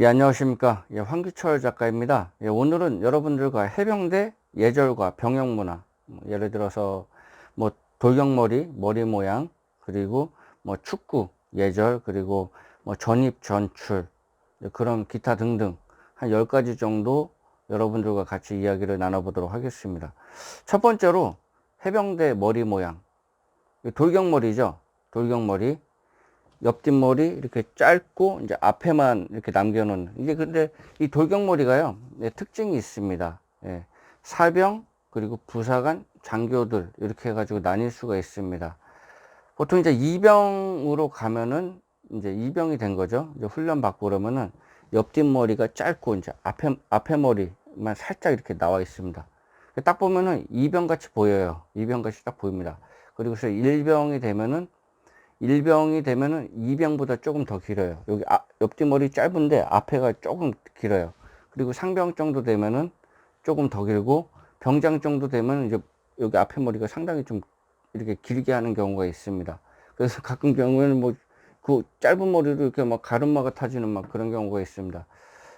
예, 안녕하십니까. 예, 황규철 작가입니다. 예, 오늘은 여러분들과 해병대 예절과 병영 문화, 뭐 예를 들어서 뭐 돌격머리, 머리 모양, 그리고 뭐 축구 예절, 그리고 뭐 전입, 전출, 예, 그런 기타 등등 한 10가지 정도 여러분들과 같이 이야기를 나눠보도록 하겠습니다. 첫 번째로 해병대 머리 모양. 돌격머리죠. 돌격머리. 옆뒷머리 이렇게 짧고 이제 앞에만 이렇게 남겨놓는. 이게 근데 이 돌격머리가요 네, 특징이 있습니다. 예, 사병 그리고 부사관 장교들 이렇게 해가지고 나뉠 수가 있습니다. 보통 이제 이병으로 가면은 이제 이병이 된 거죠. 이제 훈련 받고 그러면은 옆뒷머리가 짧고 이제 앞에 앞에 머리만 살짝 이렇게 나와 있습니다. 딱 보면은 이병 같이 보여요. 이병 같이 딱 보입니다. 그리고서 일병이 되면은 일병이 되면은 이병보다 조금 더 길어요. 여기 아, 옆뒤머리 짧은데 앞에가 조금 길어요. 그리고 상병 정도 되면은 조금 더 길고 병장 정도 되면 이제 여기 앞에 머리가 상당히 좀 이렇게 길게 하는 경우가 있습니다. 그래서 가끔 경우에는 뭐 그 짧은 머리로 이렇게 막 가르마가 타지는 막 그런 경우가 있습니다.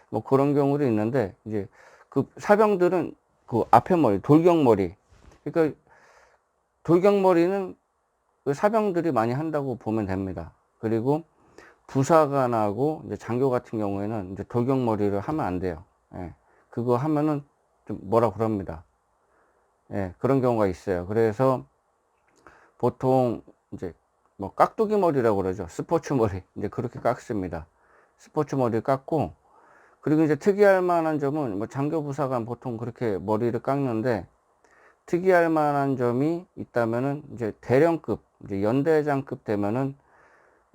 뭐 그런 경우도 있는데 이제 그 사병들은 그 앞에 머리 돌격머리 그러니까 돌격머리는 그 사병들이 많이 한다고 보면 됩니다. 그리고 부사관하고 이제 장교 같은 경우에는 이제 돌격머리를 하면 안 돼요. 예. 그거 하면은 좀 뭐라 그럽니다. 예, 그런 경우가 있어요. 그래서 보통 이제 뭐 깍두기 머리라고 그러죠. 스포츠 머리. 이제 그렇게 깎습니다. 스포츠 머리 깎고 그리고 이제 특이할 만한 점은 뭐 장교 부사관 보통 그렇게 머리를 깎는데 특이할 만한 점이 있다면은 이제 대령급 이제 연대장급 되면은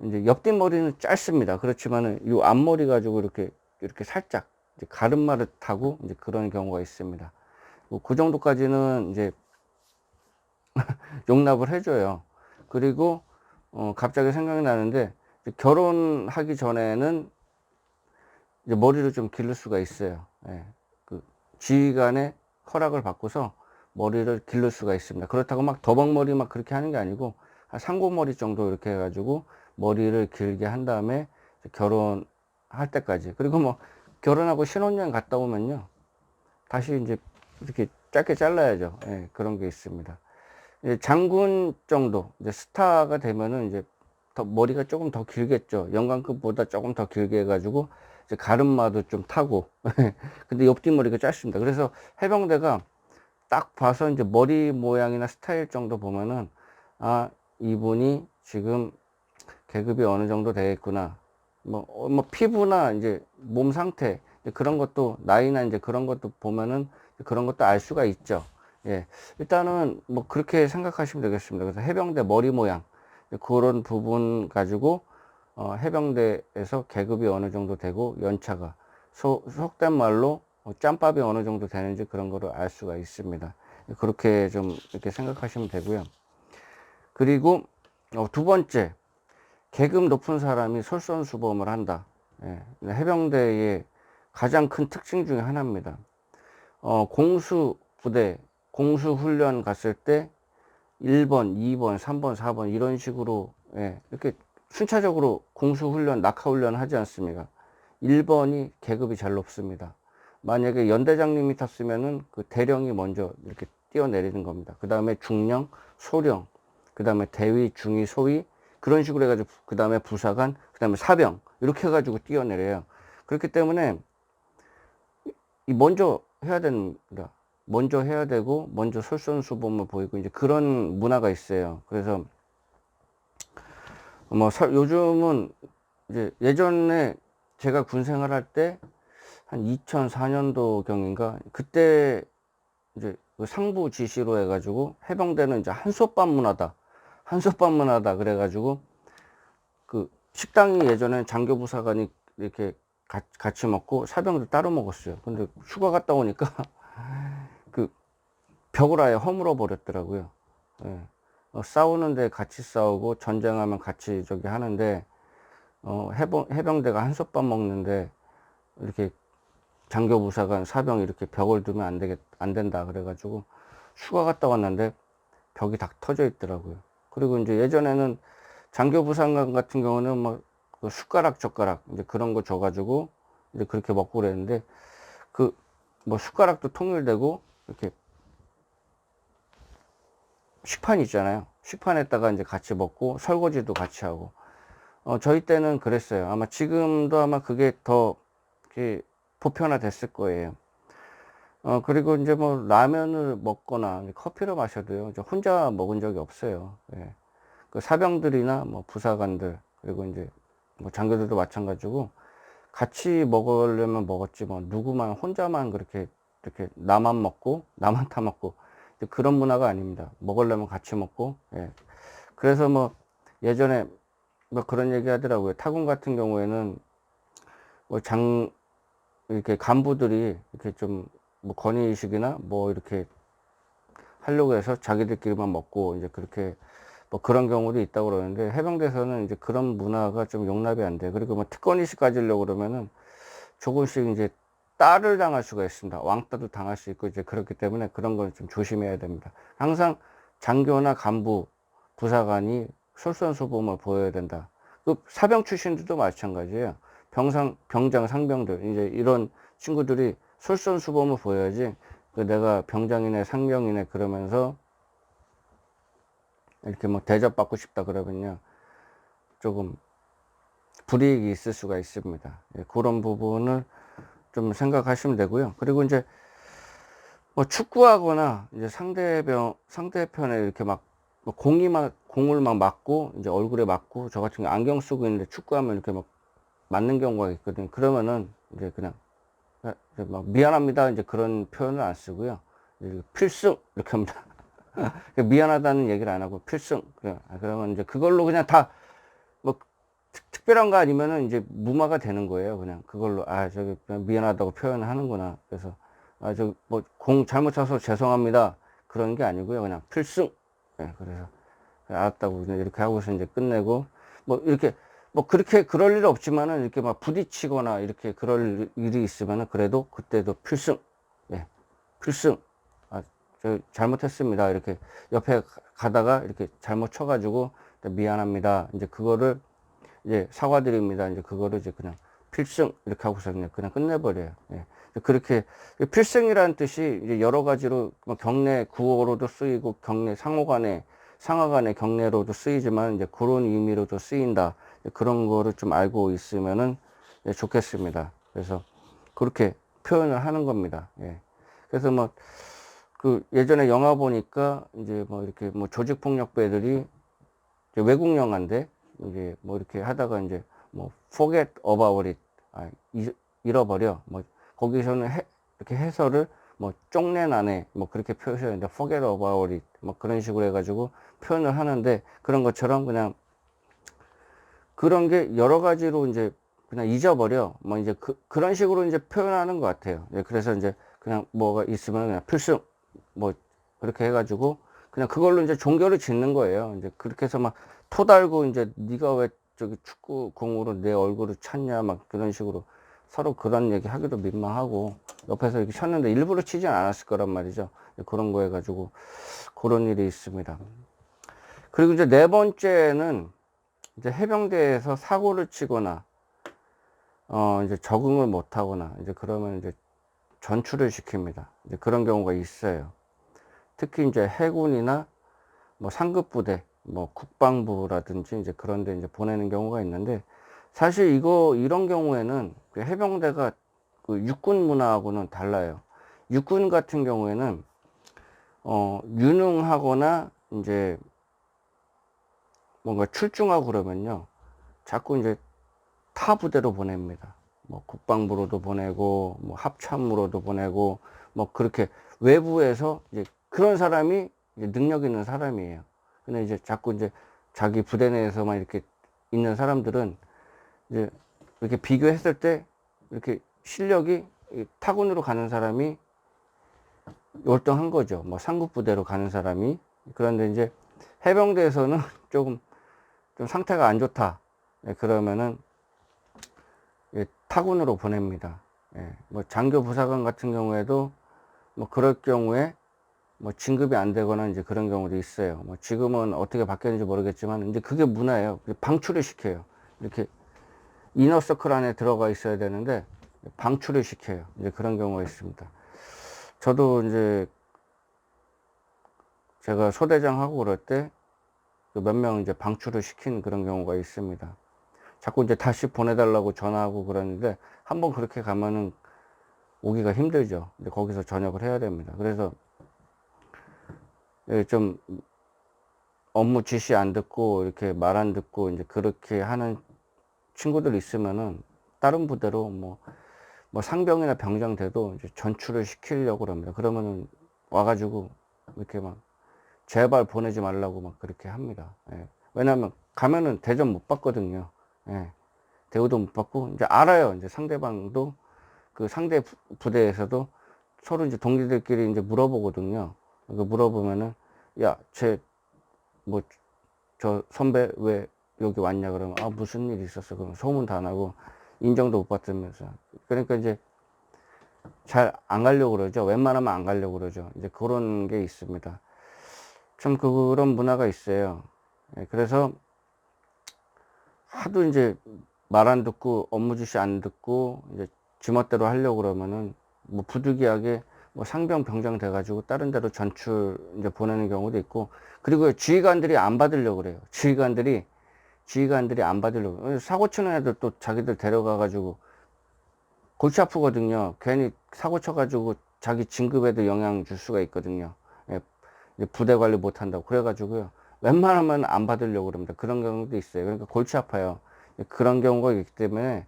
이제 옆뒷머리는 짧습니다. 그렇지만은 이 앞머리 가지고 이렇게 이렇게 살짝 가르마를 타고 이제 그런 경우가 있습니다. 그 정도까지는 이제 용납을 해줘요. 그리고 어 갑자기 생각이 나는데 결혼하기 전에는 이제 머리를 좀 기를 수가 있어요. 예. 그 지휘관의 허락을 받고서 머리를 기를 수가 있습니다. 그렇다고 막 더벅머리 막 그렇게 하는 게 아니고 상고머리 정도 이렇게 해가지고 머리를 길게 한 다음에 결혼할 때까지. 그리고 뭐 결혼하고 신혼여행 갔다 오면요. 다시 이제 이렇게 짧게 잘라야죠. 예, 그런 게 있습니다. 장군 정도 이제 스타가 되면은 이제 더 머리가 조금 더 길겠죠. 영광급보다 조금 더 길게 해가지고 이제 가르마도 좀 타고. 근데 옆뒷머리가 짧습니다. 그래서 해병대가 딱 봐서 이제 머리 모양이나 스타일 정도 보면은 아 이분이 지금 계급이 어느 정도 되겠구나. 뭐, 어, 뭐 피부나 이제 몸 상태 그런 것도 나이나 이제 그런 것도 보면은 그런 것도 알 수가 있죠. 예. 일단은 뭐 그렇게 생각하시면 되겠습니다. 그래서 해병대 머리 모양 그런 부분 가지고 어, 해병대에서 계급이 어느 정도 되고 연차가 소, 속된 말로 뭐 짬밥이 어느 정도 되는지 그런 거를 알 수가 있습니다. 그렇게 좀 이렇게 생각하시면 되고요. 그리고 어, 두 번째 계급 높은 사람이 솔선수범을 한다. 예, 해병대의 가장 큰 특징 중에 하나입니다. 어, 공수 부대, 공수 훈련 갔을 때 1번, 2번, 3번, 4번 이런 식으로 예, 이렇게 순차적으로 공수 훈련, 낙하 훈련 하지 않습니까? 1번이 계급이 잘 높습니다. 만약에 연대장님이 탔으면은 그 대령이 먼저 이렇게 뛰어내리는 겁니다. 그 다음에 중령, 소령, 그 다음에 대위, 중위, 소위 그런 식으로 해가지고 그 다음에 부사관, 그 다음에 사병 이렇게 해가지고 뛰어내려요. 그렇기 때문에 먼저 해야 됩니다. 먼저 해야 되고 먼저 솔선수범을 보이고 이제 그런 문화가 있어요. 그래서 뭐 요즘은 이제 예전에 제가 군 생활할 때 한 2004년도 경인가 그때 이제 그 상부 지시로 해가지고 해병대는 이제 한솥밥 문화다. 한솥밥만 하다 그래가지고 그 식당이 예전에 장교부 사관이 이렇게 가, 같이 먹고 사병들 따로 먹었어요. 근데 휴가 갔다 오니까 그 벽을 아예 허물어 버렸더라고요. 예. 어, 싸우는데 같이 싸우고 전쟁하면 같이 저기 하는데 어, 해병, 해병대가 한솥밥 먹는데 이렇게 장교부사관 사병 이렇게 벽을 두면 안 되겠 안 된다 그래가지고 휴가 갔다 왔는데 벽이 다 터져 있더라고요. 그리고 이제 예전에는 장교 부상관 같은 경우는 뭐그 숟가락 젓가락 이제 그런 거 줘가지고 이제 그렇게 먹고 그랬는데 그 뭐 숟가락도 통일되고 이렇게 식판 있잖아요. 식판에다가 이제 같이 먹고 설거지도 같이 하고 어, 저희 때는 그랬어요. 아마 지금도 아마 그게 더 보편화 됐을 거예요. 어, 그리고 이제 뭐 라면을 먹거나 커피를 마셔도요. 이제 혼자 먹은 적이 없어요. 예. 그 사병들이나 뭐 부사관들 그리고 이제 뭐 장교들도 마찬가지고 같이 먹으려면 먹었지 뭐 누구만 혼자만 그렇게 이렇게 나만 먹고 나만 타 먹고 그런 문화가 아닙니다. 먹으려면 같이 먹고 예. 그래서 뭐 예전에 뭐 그런 얘기 하더라고요. 타군 같은 경우에는 뭐 장 이렇게 간부들이 이렇게 좀 뭐 건의의식이나 뭐 이렇게 하려고 해서 자기들끼리만 먹고 이제 그렇게 뭐 그런 경우도 있다고 그러는데 해병대에서는 이제 그런 문화가 좀 용납이 안 돼. 그리고 뭐 특권의식 가지려고 그러면은 조금씩 이제 딸을 당할 수가 있습니다. 왕따도 당할 수 있고 이제 그렇기 때문에 그런 건좀 조심해야 됩니다. 항상 장교나 간부, 부사관이 솔선수범을 보여야 된다. 그 사병 출신들도 마찬가지예요. 병상, 병장, 상병들 이제 이런 친구들이 솔선수범을 보여야지 그 내가 병장이네 상병이네 그러면서 이렇게 뭐 대접받고 싶다 그러면요 조금 불이익이 있을 수가 있습니다. 예, 그런 부분을 좀 생각하시면 되고요. 그리고 이제 뭐 축구하거나 이제 상대병 상대편에 이렇게 막뭐 공이 막 공을 막 맞고 이제 얼굴에 맞고 저 같은 경우 안경 쓰고 있는데 축구하면 이렇게 막 맞는 경우가 있거든요. 그러면은 이제 그냥 막 미안합니다 이제 그런 표현을 안 쓰고요. 필승 이렇게 합니다. 미안하다는 얘기를 안 하고 필승. 아, 그러면 이제 그걸로 그냥 다 뭐 특별한 거 아니면은 이제 무마가 되는 거예요. 그냥 그걸로 아 저기 미안하다고 표현을 하는구나. 그래서 아 저 뭐 공 잘못 차서 죄송합니다. 그런 게 아니고요. 그냥 필승 예, 그래서 알았다고 이렇게 하고서 이제 끝내고 뭐 이렇게 뭐 그렇게 그럴 일 없지만은 이렇게 막 부딪히거나 이렇게 그럴 일이 있으면은 그래도 그때도 필승 예 필승. 아저 잘못했습니다. 이렇게 옆에 가다가 이렇게 잘못 쳐가지고 미안합니다. 이제 그거를 이제 사과드립니다. 이제 그거를 이제 그냥 필승 이렇게 하고서 그냥 그냥 끝내버려요. 예. 그렇게 필승이라는 뜻이 이제 여러 가지로 뭐 경내 구호로도 쓰이고 경내 상호간에 상하간의 경내로도 쓰이지만 이제 그런 의미로도 쓰인다 그런 거를 좀 알고 있으면은 좋겠습니다. 그래서 그렇게 표현을 하는 겁니다. 예. 그래서 뭐 그 예전에 영화 보니까 이제 뭐 이렇게 뭐 조직폭력배들이 외국 영화인데 이제 뭐 이렇게 하다가 이제 뭐 forget about it 아, 잃어버려 뭐 거기서는 해, 이렇게 해설을 뭐 쪽내나네 뭐 그렇게 표시했는데 forget about it 뭐 그런 식으로 해가지고 표현을 하는데 그런 것처럼 그냥 그런 게 여러 가지로 이제 그냥 잊어버려 뭐 이제 그, 그런 식으로 이제 표현하는 것 같아요 예, 그래서 이제 그냥 뭐가 있으면 그냥 필승 뭐 그렇게 해가지고 그냥 그걸로 이제 종교를 짓는 거예요 이제 그렇게 해서 막 토달고 이제 네가 왜 저기 축구 공으로 내 얼굴을 찾냐 막 그런 식으로 서로 그런 얘기 하기도 민망하고 옆에서 이렇게 쳤는데 일부러 치진 않았을 거란 말이죠. 그런 거 해가지고 그런 일이 있습니다. 그리고 이제 네 번째는 이제 해병대에서 사고를 치거나 어 이제 적응을 못 하거나 이제 그러면 이제 전출을 시킵니다. 이제 그런 경우가 있어요. 특히 이제 해군이나 뭐 상급 부대, 뭐 국방부라든지 이제 그런 데 이제 보내는 경우가 있는데 사실 이거 이런 경우에는 그 해병대가 그 육군 문화하고는 달라요. 육군 같은 경우에는 어 유능하거나 이제 뭔가 출중하고 그러면요. 자꾸 이제 타 부대로 보냅니다. 뭐 국방부로도 보내고 뭐 합참으로도 보내고 뭐 그렇게 외부에서 이제 그런 사람이 이제 능력 있는 사람이에요. 근데 이제 자꾸 이제 자기 부대 내에서만 이렇게 있는 사람들은 이제 이렇게 비교했을 때 이렇게 실력이 타군으로 가는 사람이 월등한 거죠. 뭐 상급 부대로 가는 사람이 그런데 이제 해병대에서는 조금 좀 상태가 안 좋다. 예, 그러면은 예, 타군으로 보냅니다. 예, 뭐 장교 부사관 같은 경우에도 뭐 그럴 경우에 뭐 진급이 안 되거나 이제 그런 경우도 있어요. 뭐 지금은 어떻게 바뀌었는지 모르겠지만 이제 그게 문화예요. 방출을 시켜요. 이렇게 이너서클 안에 들어가 있어야 되는데 방출을 시켜요. 이제 그런 경우가 있습니다. 저도 이제 제가 소대장 하고 그럴 때그 몇 명 이제 방출을 시킨 그런 경우가 있습니다. 자꾸 이제 다시 보내달라고 전화하고 그러는데 한번 그렇게 가면은 오기가 힘들죠. 근데 거기서 전역을 해야 됩니다. 그래서 예, 좀 업무 지시 안 듣고 이렇게 말 안 듣고 이제 그렇게 하는 친구들 있으면은 다른 부대로 뭐, 뭐 상병이나 병장 돼도 이제 전출을 시키려고 그럽니다. 그러면은 와가지고 이렇게 막 제발 보내지 말라고 막 그렇게 합니다. 예. 왜냐하면 가면은 대접 못 받거든요. 예. 대우도 못 받고 이제 알아요. 이제 상대방도 그 상대 부- 부대에서도 서로 이제 동기들끼리 이제 물어보거든요. 그 물어보면은 야, 쟤 뭐 저 선배 왜 여기 왔냐 그러면 아 무슨 일 있었어 그러면 소문 다 나고 인정도 못 받으면서 그러니까 이제 잘 안 가려고 그러죠 웬만하면 안 가려고 그러죠 이제 그런 게 있습니다 참 그런 문화가 있어요. 예, 그래서 하도 이제 말 안 듣고 업무 지시 안 듣고 이제 지멋대로 하려고 그러면은 뭐 부득이하게 뭐 상병 병장 돼가지고 다른 데로 전출 이제 보내는 경우도 있고 그리고 지휘관들이 안 받으려고 그래요. 지휘관들이 지휘관들이 안 받으려고. 사고 치는 애들 또 자기들 데려가가지고 골치 아프거든요. 괜히 사고 쳐가지고 자기 진급에도 영향 줄 수가 있거든요 부대 관리 못 한다고 그래가지고요 웬만하면 안 받으려고 그럽니다 그런 경우도 있어요 그러니까 골치 아파요 그런 경우가 있기 때문에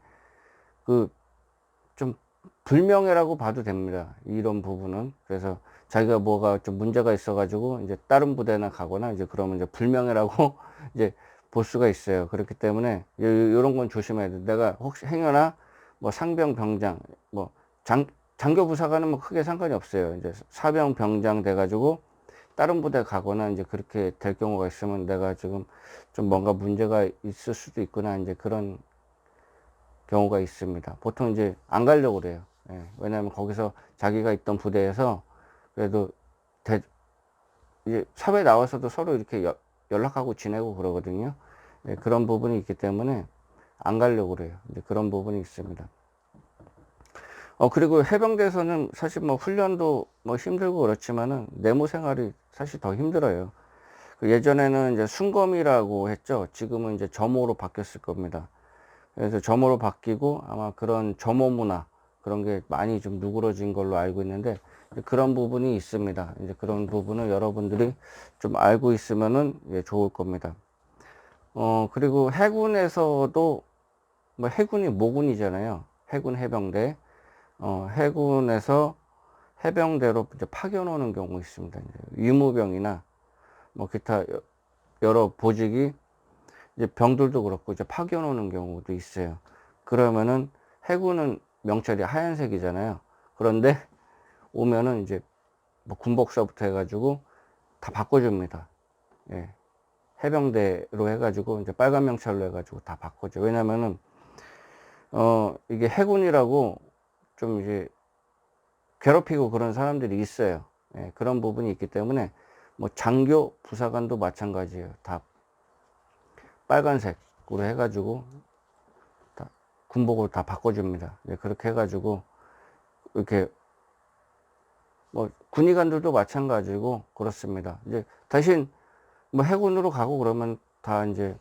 그 좀 불명예라고 봐도 됩니다. 이런 부분은. 그래서 자기가 뭐가 좀 문제가 있어가지고 이제 다른 부대나 가거나 이제 그러면 이제 불명예라고 이제 볼 수가 있어요. 그렇기 때문에 이런 건 조심해야 돼. 내가 혹시 행여나 뭐 상병 병장 뭐 장, 장교 부사관은 뭐 크게 상관이 없어요. 이제 사병 병장 돼가지고 다른 부대 가거나 이제 그렇게 될 경우가 있으면 내가 지금 좀 뭔가 문제가 있을 수도 있구나 이제 그런 경우가 있습니다. 보통 이제 안 가려고 그래요. 예, 왜냐하면 거기서 자기가 있던 부대에서 그래도 대, 이제 사회에 나와서도 서로 이렇게 여, 연락하고 지내고 그러거든요. 예, 그런 부분이 있기 때문에 안 가려고 그래요. 이제 그런 부분이 있습니다. 어, 그리고 해병대에서는 사실 뭐 훈련도 뭐 힘들고 그렇지만은 내무 생활이 사실 더 힘들어요. 그 예전에는 이제 순검이라고 했죠. 지금은 이제 점호로 바뀌었을 겁니다. 그래서 점호로 바뀌고 아마 그런 점호 문화 그런 게 많이 좀 누그러진 걸로 알고 있는데 그런 부분이 있습니다. 이제 그런 부분을 여러분들이 좀 알고 있으면은 예, 좋을 겁니다. 어 그리고 해군에서도 뭐 해군이 모군이잖아요. 해군 해병대 어 해군에서 해병대로 이제 파견 오는 경우 있습니다. 이제 유무병이나 뭐 기타 여- 여러 보직이 이제 병들도 그렇고 이제 파견 오는 경우도 있어요. 그러면은 해군은 명찰이 하얀색이잖아요. 그런데 오면은 이제 뭐 군복사부터 해가지고 다 바꿔줍니다. 예. 해병대로 해가지고 이제 빨간 명찰로 해가지고 다 바꿔줘. 왜냐면은 어 이게 해군이라고 좀 이제 괴롭히고 그런 사람들이 있어요. 예, 그런 부분이 있기 때문에 뭐 장교 부사관도 마찬가지예요. 다 빨간색으로 해가지고 다 군복을 다 바꿔줍니다. 네, 그렇게 해가지고 이렇게 뭐 군의관들도 마찬가지고 그렇습니다. 이제 대신 뭐 해군으로 가고 그러면 다 이제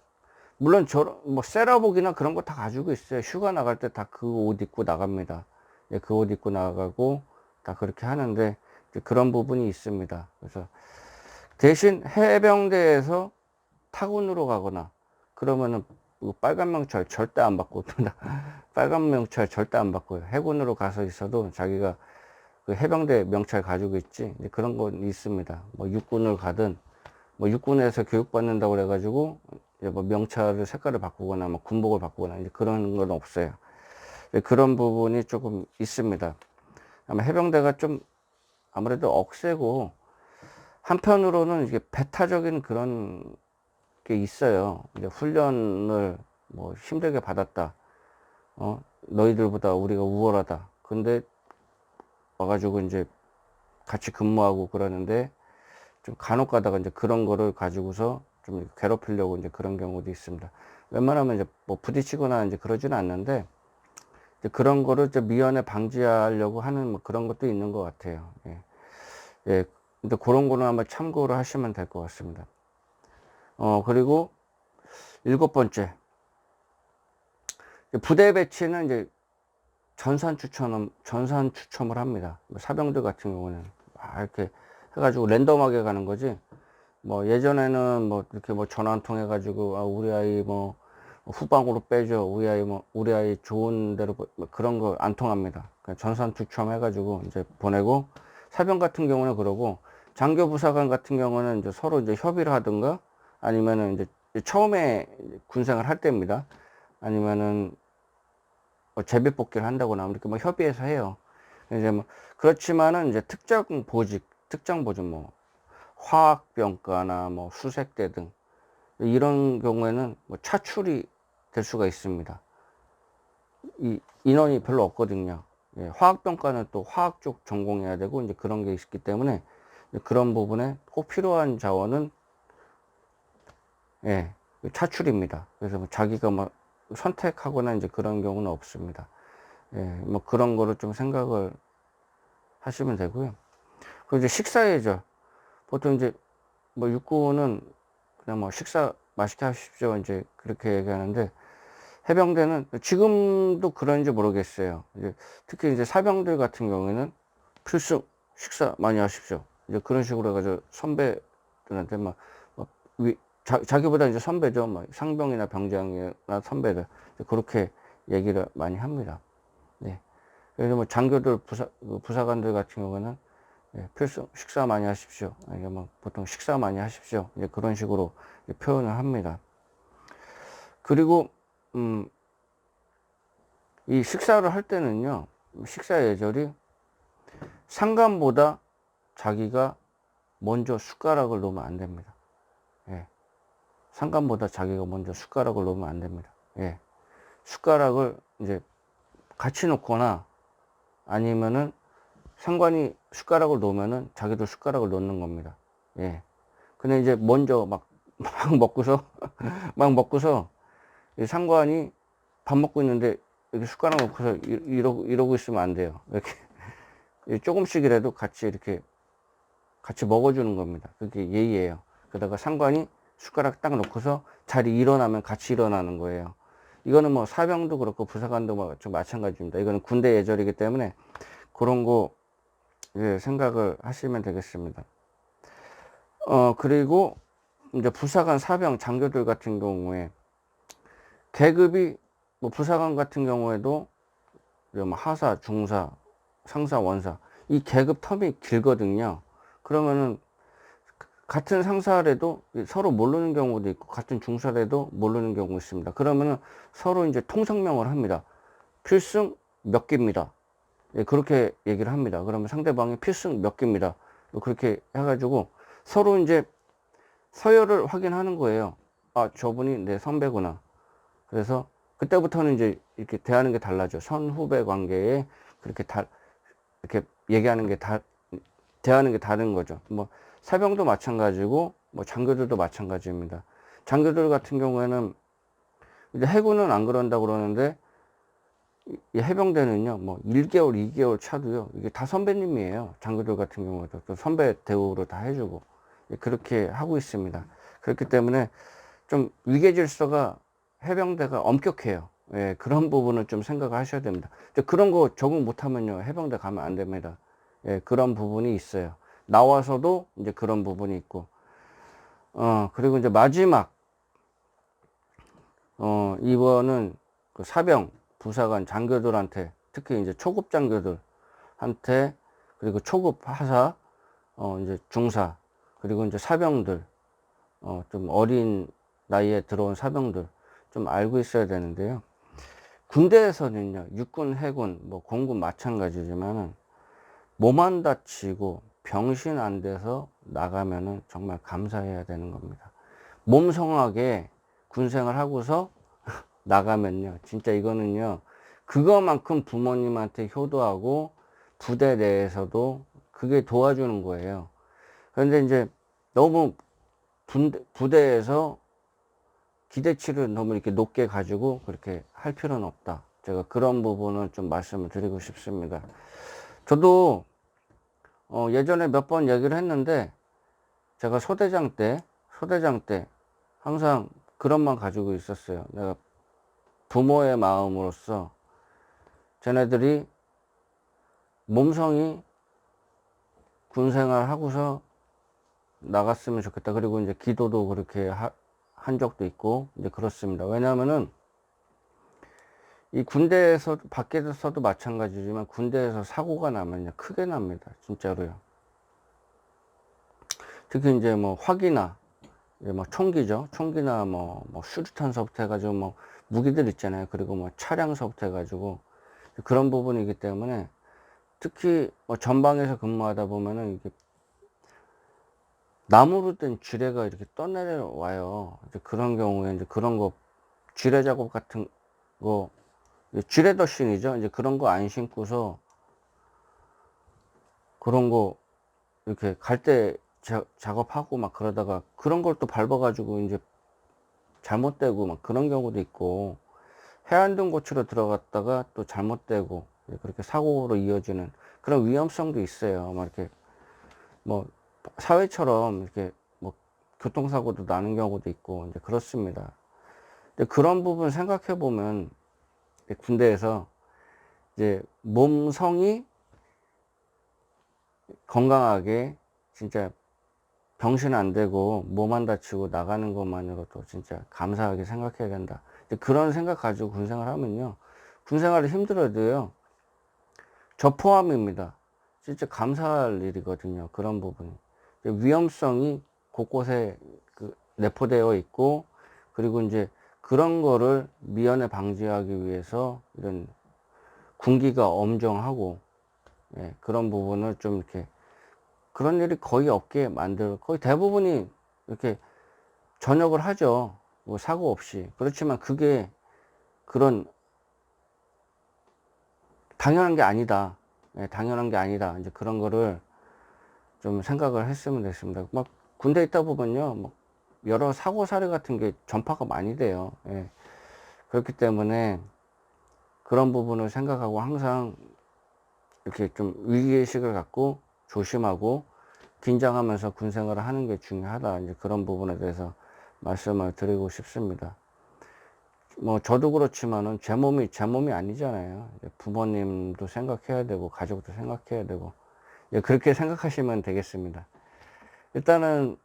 물론 저런 뭐 세라복이나 그런 거 다 가지고 있어요. 휴가 나갈 때 다 그 옷 입고 나갑니다. 예, 그옷 입고 나가고 다 그렇게 하는데 그런 부분이 있습니다. 그래서 대신 해병대에서 타군으로 가거나 그러면은 그 빨간 명찰 절대 안 받고 빨간 명찰 절대 안 받고요. 해군으로 가서 있어도 자기가 그 해병대 명찰 가지고 있지 그런 건 있습니다. 뭐 육군을 가든 뭐 육군에서 교육받는다고 그래가지고 뭐 명찰을 색깔을 바꾸거나 뭐 군복을 바꾸거나 그런 건 없어요. 이제 그런 부분이 조금 있습니다. 아마 해병대가 좀 아무래도 억세고 한편으로는 이게 배타적인 그런 게 있어요. 이제 훈련을 뭐 힘들게 받았다. 어, 너희들보다 우리가 우월하다. 근데 와가지고 이제 같이 근무하고 그러는데 좀 간혹 가다가 이제 그런 거를 가지고서 좀 괴롭히려고 이제 그런 경우도 있습니다. 웬만하면 이제 뭐 부딪히거나 이제 그러지는 않는데 그런 거를 좀 미연에 방지하려고 하는 뭐 그런 것도 있는 것 같아요. 예. 예. 근데 그런 거는 한번 참고를 하시면 될 것 같습니다. 어, 그리고 일곱 번째. 부대 배치는 이제 전산 추첨, 전산 추첨을 합니다. 뭐 사병들 같은 경우는 막 이렇게 해가지고 랜덤하게 가는 거지. 뭐 예전에는 뭐 이렇게 뭐 전화 한 통 해가지고 아, 우리 아이 뭐 후방으로 빼줘. 우리 아이 뭐 우리 아이 좋은 보- 뭐 그런 거 안 통합니다. 전산 추첨 해가지고 이제 보내고 사병 같은 경우는 그러고 장교 부사관 같은 경우는 이제 서로 이제 협의를 하든가 아니면은 이제 처음에 군생을 할 때입니다. 아니면은 뭐 제비 뽑기를 한다거나 이렇게 뭐 협의해서 해요. 이제 뭐 그렇지만은 이제 특정 보직, 특정 보직 뭐 화학병과나 뭐 수색대 등 이런 경우에는 뭐 차출이 될 수가 있습니다. 이 인원이 별로 없거든요. 예, 화학병과는 또 화학 쪽 전공해야 되고 이제 그런 게 있기 때문에 그런 부분에 꼭 필요한 자원은 예, 차출입니다. 그래서 뭐 자기가 뭐 선택하거나 이제 그런 경우는 없습니다. 예, 뭐 그런 거를 좀 생각을 하시면 되고요. 그리고 이제 식사예죠. 보통 이제 뭐 육군은 그냥 뭐 식사 맛있게 하십시오. 이제 그렇게 얘기하는데 해병대는 지금도 그런지 모르겠어요. 이제 특히 이제 사병들 같은 경우에는 필수 식사 많이 하십시오. 이제 그런 식으로 해가지고 선배들한테 막, 막 위, 자, 자기보다 이제 선배죠. 막 상병이나 병장이나 선배들 그렇게 얘기를 많이 합니다. 네. 그래서 뭐 장교들 부사, 그 부사관들 같은 경우는 예, 필수 식사 많이 하십시오. 이게 뭐 보통 식사 많이 하십시오. 이제 그런 식으로 이제 표현을 합니다. 그리고 음, 이 식사를 할 때는요, 식사 예절이 상관보다 자기가 먼저 숟가락을 놓으면 안 됩니다. 예. 상관보다 자기가 먼저 숟가락을 놓으면 안 됩니다. 예. 숟가락을 이제 같이 놓거나 아니면은 상관이 숟가락을 놓으면은 자기도 숟가락을 놓는 겁니다. 예. 근데 이제 먼저 막, 막 먹고서, 막 먹고서 이 상관이 밥 먹고 있는데 이렇게 숟가락 놓고서 이- 이러고, 이러고 있으면 안 돼요. 이렇게 조금씩이라도 같이 이렇게 같이 먹어주는 겁니다. 그게 예의예요. 그러다가 상관이 숟가락 딱 놓고서 자리 일어나면 같이 일어나는 거예요. 이거는 뭐 사병도 그렇고 부사관도 뭐 좀 마찬가지입니다. 이거는 군대 예절이기 때문에 그런 거 예, 생각을 하시면 되겠습니다. 어 그리고 이제 부사관, 사병, 장교들 같은 경우에 계급이 뭐 부사관 같은 경우에도 뭐 하사, 중사, 상사, 원사 이 계급 텀이 길거든요. 그러면은 같은 상사라도 서로 모르는 경우도 있고 같은 중사라도 모르는 경우 있습니다. 그러면은 서로 이제 통성명을 합니다. 필승 몇 개입니다. 예, 그렇게 얘기를 합니다. 그러면 상대방이 필승 몇 개입니다. 뭐 그렇게 해가지고 서로 이제 서열을 확인하는 거예요. 아, 저분이 내 선배구나. 그래서 그때부터는 이제 이렇게 대하는 게 달라져. 선후배 관계에 그렇게 다, 이렇게 얘기하는 게 다, 대하는 게 다른 거죠. 뭐, 사병도 마찬가지고, 뭐, 장교들도 마찬가지입니다. 장교들 같은 경우에는, 이제 해군은 안 그런다고 그러는데, 이- 이 해병대는요, 뭐, 1개월, 2개월 차도요, 이게 다 선배님이에요. 장교들 같은 경우도 또 선배 대우로 다 해주고, 예, 그렇게 하고 있습니다. 그렇기 때문에 좀 위계 질서가 해병대가 엄격해요. 예, 그런 부분을 좀 생각을 하셔야 됩니다. 그런 거 적응 못하면요, 해병대 가면 안 됩니다. 예, 그런 부분이 있어요. 나와서도 이제 그런 부분이 있고, 어, 그리고 이제 마지막, 어, 이번은 그 사병, 부사관, 장교들한테, 특히 이제 초급 장교들한테, 그리고 초급 하사, 어, 이제 중사, 그리고 이제 사병들, 어, 좀 어린 나이에 들어온 사병들, 좀 알고 있어야 되는데요. 군대에서는요, 육군, 해군, 뭐 공군 마찬가지지만은 몸 안 다치고 병신 안 돼서 나가면은 정말 감사해야 되는 겁니다. 몸성하게 군생활 하고서 나가면요, 진짜 이거는요, 그거만큼 부모님한테 효도하고 부대 내에서도 그게 도와주는 거예요. 그런데 이제 너무 부대에서 기대치를 너무 이렇게 높게 가지고 그렇게 할 필요는 없다. 제가 그런 부분을 좀 말씀을 드리고 싶습니다. 저도 어, 예전에 몇 번 얘기를 했는데 제가 소대장 때 소대장 때 항상 그런 만 가지고 있었어요. 내가 부모의 마음으로서 쟤네들이 몸성이 군 생활 하고서 나갔으면 좋겠다. 그리고 이제 기도도 그렇게 하, 한 적도 있고 이제 그렇습니다. 왜냐하면은 이 군대에서 밖에서도 마찬가지지만 군대에서 사고가 나면 크게 납니다. 진짜로요. 특히 이제 뭐 화기나 이제 뭐 총기죠. 총기나 뭐, 뭐 수류탄서부터 해가지고 뭐 무기들 있잖아요. 그리고 뭐 차량서부터 해가지고 그런 부분이기 때문에 특히 뭐 전방에서 근무하다 보면은 이게 나무로 된 지뢰가 이렇게 떠내려와요. 이제 그런 경우에 이제 그런 거 지뢰 작업 같은 거 지뢰 더신이죠. 이제 그런 거 안 신고서 그런 거 이렇게 갈 때 작업하고 막 그러다가 그런 걸 또 밟아가지고 이제 잘못되고 막 그런 경우도 있고 해안등 고추로 들어갔다가 또 잘못되고 그렇게 사고로 이어지는 그런 위험성도 있어요. 막 이렇게 뭐 사회처럼 이렇게 뭐 교통사고도 나는 경우도 있고 이제 그렇습니다. 근데 그런 부분 생각해 보면 군대에서 이제 몸성이 건강하게 진짜 병신 안 되고 몸 안 다치고 나가는 것만으로도 진짜 감사하게 생각해야 된다. 그런 생각 가지고 군생활 하면요. 군생활이 힘들어도요. 저 포함입니다. 진짜 감사할 일이거든요. 그런 부분이. 위험성이 곳곳에 그 내포되어 있고, 그리고 이제 그런 거를 미연에 방지하기 위해서 이런 군기가 엄정하고, 예, 그런 부분을 좀 이렇게 그런 일이 거의 없게 만들, 거의 대부분이 이렇게 전역을 하죠. 뭐 사고 없이. 그렇지만 그게 그런 당연한 게 아니다. 예, 당연한 게 아니다. 이제 그런 거를 좀 생각을 했으면 됐습니다. 막 군대 있다 보면요. 뭐 여러 사고 사례 같은 게 전파가 많이 돼요. 예. 그렇기 때문에 그런 부분을 생각하고 항상 이렇게 좀 위기의식을 갖고 조심하고 긴장하면서 군 생활을 하는 게 중요하다. 이제 그런 부분에 대해서 말씀을 드리고 싶습니다. 뭐 저도 그렇지만은 제 몸이 제 몸이 아니잖아요. 부모님도 생각해야 되고 가족도 생각해야 되고 그렇게 생각하시면 되겠습니다. 일단은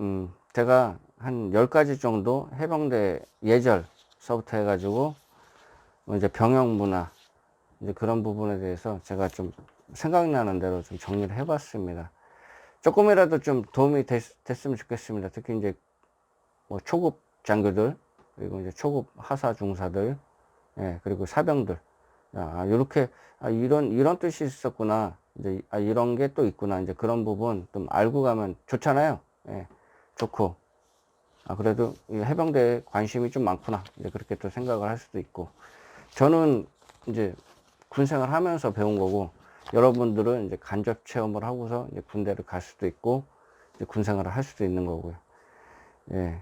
음 제가 한 10가지 정도 해병대 예절서부터 해가지고 뭐 이제 병역 문화 이제 그런 부분에 대해서 제가 좀 생각나는 대로 좀 정리를 해봤습니다. 조금이라도 좀 도움이 됐, 으면 좋겠습니다. 특히 이제 뭐 초급 장교들 그리고 이제 초급 하사 중사들 예, 그리고 사병들 아, 이렇게 아, 이런 이런 뜻이 있었구나 이제 아, 이런 게 또 있구나 이제 그런 부분 좀 알고 가면 좋잖아요. 예, 좋고 아 그래도 해병대에 관심이 좀 많구나 이제 그렇게 또 생각을 할 수도 있고 저는 이제 군생활 하면서 배운 거고 여러분들은 이제 간접 체험을 하고서 이제 군대를 갈 수도 있고 이제 군생활을 할 수도 있는 거고요. 예.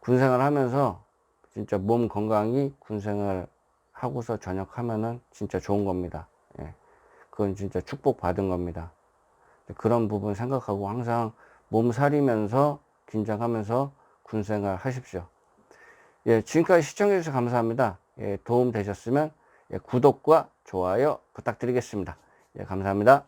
군생활 하면서 진짜 몸 건강히 군생활 하고서 전역하면은 진짜 좋은 겁니다. 예. 그건 진짜 축복 받은 겁니다. 그런 부분 생각하고 항상 몸 사리면서 긴장하면서 군생활 하십시오. 예, 지금까지 시청해주셔서 감사합니다. 예, 도움 되셨으면 예, 구독과 좋아요 부탁드리겠습니다. 예, 감사합니다.